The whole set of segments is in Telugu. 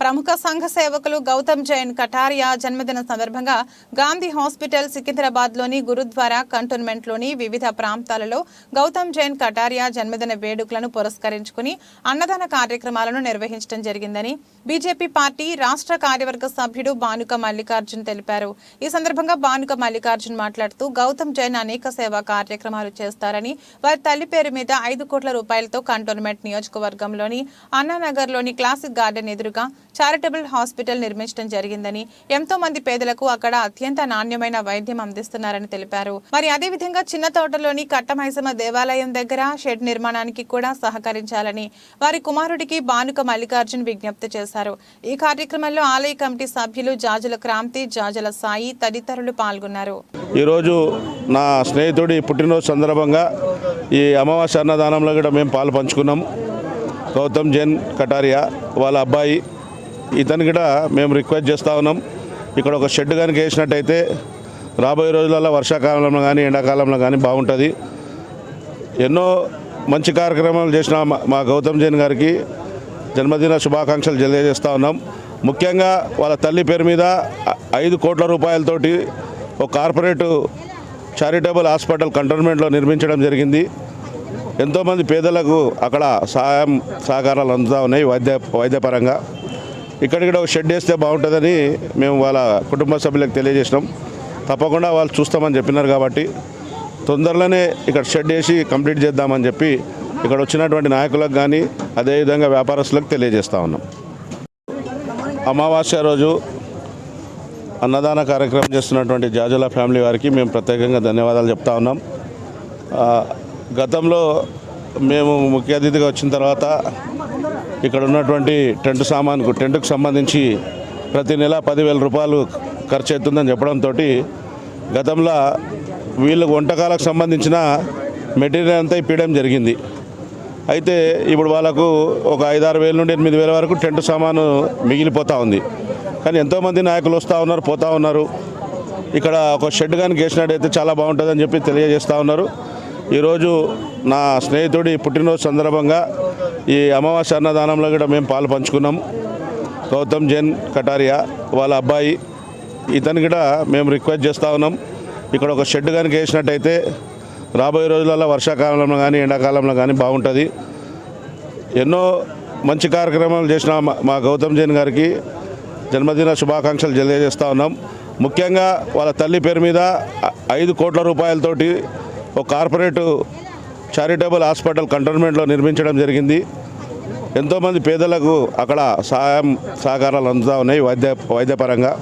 ప్రముఖ సంఘ సేవకులు గౌతమ్ జైన్ కటారియా జన్మదిన సందర్భంగా గాంధీ హాస్పిటల్ సికింద్రాబాద్లోని గురుద్వారా కంటోన్మెంట్లోని వివిధ ప్రాంతాలలో గౌతమ్ జైన్ కటారియా జన్మదిన వేడుకలను పురస్కరించుకుని అన్నదాన కార్యక్రమాలను నిర్వహించడం జరిగిందని బీజేపీ పార్టీ రాష్ట్ర కార్యవర్గ సభ్యుడు బానుక మల్లికార్జున్ తెలిపారు. ఈ సందర్భంగా బానుక మల్లికార్జున్ మాట్లాడుతూ గౌతమ్ జైన్ అనేక సేవా కార్యక్రమాలు చేస్తారని వారి తల్లి పేరు మీద ఐదు కోట్ల రూపాయలతో కంటోన్మెంట్ నియోజకవర్గంలోని అన్నానగర్లోని క్లాసిక్ గార్డెన్ ఎదురుగా చారిటబుల్ హాస్పిటల్ నిర్మించడం జరిగిందని ఎంతో మంది పేదలకు అక్కడ అత్యంత నాణ్యమైన వైద్యం అందిస్తున్నారని తెలిపారు. మరి అదే విధంగా చిన్న తోటలోని కట్టమైసమ్మ దేవాలయం దగ్గర షెడ్ నిర్మాణానికి కూడా సహకరించాలని వారి కుమారుడికి బానుక మల్లికార్జున్ విజ్ఞప్తి చేశారు. ఈ కార్యక్రమంలో ఆలయ కమిటీ సభ్యులు జాజుల క్రాంతి జాజుల సాయి తదితరులు పాల్గొన్నారు. ఈరోజు నా స్నేహితుడి పుట్టినరోజు సందర్భంగా ఈ అమావాస్య అన్నదానంలో కూడా మేము పాలు పంచుకున్నాం. గౌతమ్ జైన్ కటారియా వాళ్ళ అబ్బాయి ఇతను కూడా మేము రిక్వెస్ట్ చేస్తూ ఉన్నాం. ఇక్కడ ఒక షెడ్ కనుక వేసినట్టయితే రాబోయే రోజులలో వర్షాకాలంలో కానీ ఎండాకాలంలో కానీ బాగుంటుంది. ఎన్నో మంచి కార్యక్రమాలు చేసిన మా- మా గౌతమ్ జైన్ గారికి జన్మదిన శుభాకాంక్షలు తెలియజేస్తూ ఉన్నాం. ముఖ్యంగా వాళ్ళ తల్లి పేరు మీద ఐదు కోట్ల రూపాయలతోటి ఒక కార్పొరేట్ చారిటబుల్ హాస్పిటల్ కంటోన్మెంట్లో నిర్మించడం జరిగింది. ఎంతోమంది పేదలకు అక్కడ సహాయం సహకారాలు అందుతూ ఉన్నాయి వైద్య వైద్యపరంగా. ఇక్కడ ఒక షెడ్ వేస్తే బాగుంటుందని మేము వాళ్ళ కుటుంబ సభ్యులకు తెలియజేసినాం. తప్పకుండా వాళ్ళు చూస్తామని చెప్పినారు కాబట్టి తొందరలోనే ఇక్కడ షెడ్ వేసి కంప్లీట్ చేద్దామని చెప్పి ఇక్కడ వచ్చినటువంటి నాయకులకు కానీ అదేవిధంగా వ్యాపారస్తులకు తెలియజేస్తా ఉన్నాం. అమావాస్య రోజు అన్నదాన కార్యక్రమం చేస్తున్నటువంటి జాజుల ఫ్యామిలీ వారికి మేము ప్రత్యేకంగా ధన్యవాదాలు చెప్తా ఉన్నాం. గతంలో మేము ముఖ్య అతిథిగా వచ్చిన తర్వాత ఇక్కడ ఉన్నటువంటి టెంట్ సామాన్కు టెంట్కు సంబంధించి ప్రతి నెల పదివేల రూపాయలు ఖర్చు అవుతుందని చెప్పడంతో గతంలో వీళ్ళు వంటకాలకు సంబంధించిన మెటీరియల్ అంతా ఇప్పించడం జరిగింది. అయితే ఇప్పుడు వాళ్ళకు ఒక ఐదారు వేల నుండి ఎనిమిది వేల వరకు టెంట్ సామాను మిగిలిపోతూ ఉంది. కానీ ఎంతోమంది నాయకులు వస్తూ ఉన్నారు పోతూ ఉన్నారు. ఇక్కడ ఒక షెడ్ కానీ గేసినట్టయితే చాలా బాగుంటుందని చెప్పి తెలియజేస్తూ ఉన్నారు. ఈరోజు నా స్నేహితుడి పుట్టినరోజు సందర్భంగా ఈ అమావాస్య అన్నదానంలో కూడా మేము పాలు పంచుకున్నాం. గౌతమ్ జైన్ కటారియా వాళ్ళ అబ్బాయి ఇతను కూడా మేము రిక్వెస్ట్ చేస్తూ ఉన్నాం. ఇక్కడ ఒక షెడ్ కనుక వేసినట్టయితే రాబోయే రోజులలో వర్షాకాలంలో కానీ ఎండాకాలంలో కానీ బాగుంటుంది. ఎన్నో మంచి కార్యక్రమాలు చేసిన మా- గౌతమ్ జైన్ గారికి జన్మదిన శుభాకాంక్షలు తెలియజేస్తూ ఉన్నాం. ముఖ్యంగా వాళ్ళ తల్లి పేరు మీద ఐదు కోట్ల రూపాయలతోటి ఒక కార్పొరేటు చారిటబుల్ హాస్పిటల్ కంటోన్మెంట్లో నిర్మించడం జరిగింది. ఎంతోమంది పేదలకు అక్కడ సహాయం సహకారాలు అందుతూ ఉన్నాయి వైద్య వైద్యపరంగా.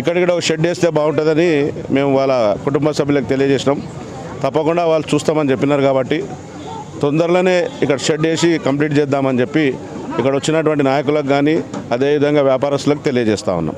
ఇక్కడ కూడా ఒక షెడ్ వేస్తే బాగుంటుందని మేము వాళ్ళ కుటుంబ సభ్యులకు తెలియజేసినాం. తప్పకుండా వాళ్ళు చూస్తామని చెప్పినారు కాబట్టి తొందరలోనే ఇక్కడ షెడ్ వేసి కంప్లీట్ చేద్దామని చెప్పి ఇక్కడ వచ్చినటువంటి నాయకులకు కానీ అదేవిధంగా వ్యాపారస్తులకు తెలియజేస్తా ఉన్నాం.